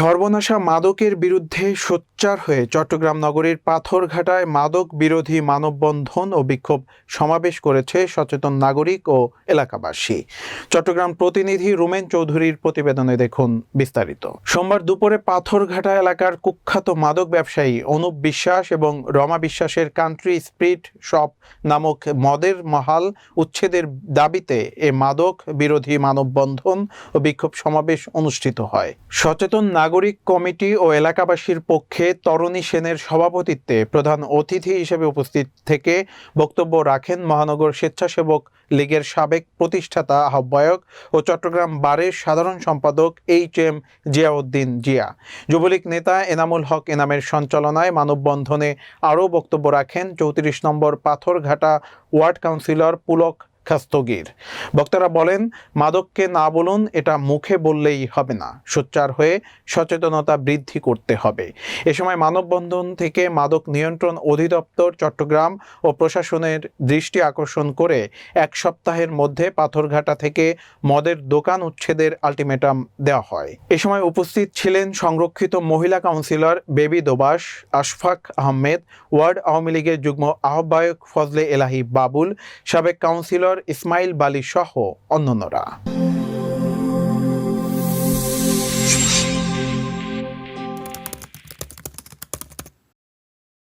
সর্বনাশা মাদকের বিরুদ্ধে সোচ্চার হয়ে চট্টগ্রাম নগরীর পাথরঘাটায় মাদক বিরোধী মানববন্ধন ও বিক্ষোভ সমাবেশ করেছে সচেতন নাগরিক ও এলাকাবাসী। চট্টগ্রাম প্রতিনিধি রুমেন চৌধুরীর প্রতিবেদনে দেখুন বিস্তারিত। সোমবার দুপুরে পাথরঘাটা এলাকার কুখ্যাত মাদক ব্যবসায়ী অনুপ বিশ্বাস এবং রমা বিশ্বাসের কান্ট্রি স্প্রিট শপ নামক মদের মহাল উচ্ছেদের দাবিতে এ মাদক বিরোধী মানববন্ধন ও বিক্ষোভ সমাবেশ অনুষ্ঠিত হয়। সচেতন নাগরিক কমিটি ও এলাকাবাসীর পক্ষে তরণী সেনের সভাপতিত্বে প্রধান অতিথি হিসেবে উপস্থিত থেকে বক্তব্য রাখেন মহানগর স্বেচ্ছাসেবক লীগের সাবেক প্রতিষ্ঠাতা আহ্বায়ক ও চট্টগ্রাম বারের সাধারণ সম্পাদক এইচ এম জিয়াউদ্দিন জিয়া। যুবলীগ নেতা এনামুল হক এনামের সঞ্চালনায় মানববন্ধনে আরও বক্তব্য রাখেন চৌত্রিশ নম্বর পাথরঘাটা ওয়ার্ড কাউন্সিলর পুলক খাস্তগির বক্তারা বলেন, মাদককে না বলুন, এটা মুখে বললেই হবে না। সোচ্চার হয়ে সচেতনতা বৃদ্ধি করতে হবে। এ সময় মানববন্ধন থেকে মাদক নিয়ন্ত্রণ অধিদপ্তর চট্টগ্রাম ও প্রশাসনের দৃষ্টি আকর্ষণ করে এক সপ্তাহের মধ্যে পাথরঘাটা থেকে মদের দোকান উচ্ছেদের আলটিমেটাম দেওয়া হয়। এ সময় উপস্থিত ছিলেন সংরক্ষিত মহিলা councillor Baby Dobash Ashfaq Ahmed, ward Awami লীগের যুগ্ম আহ্বায়ক ফজলে এলাহি বাবুল, সাবেক কাউন্সিলর ইসমাইল বালি সহ অন্যান্যরা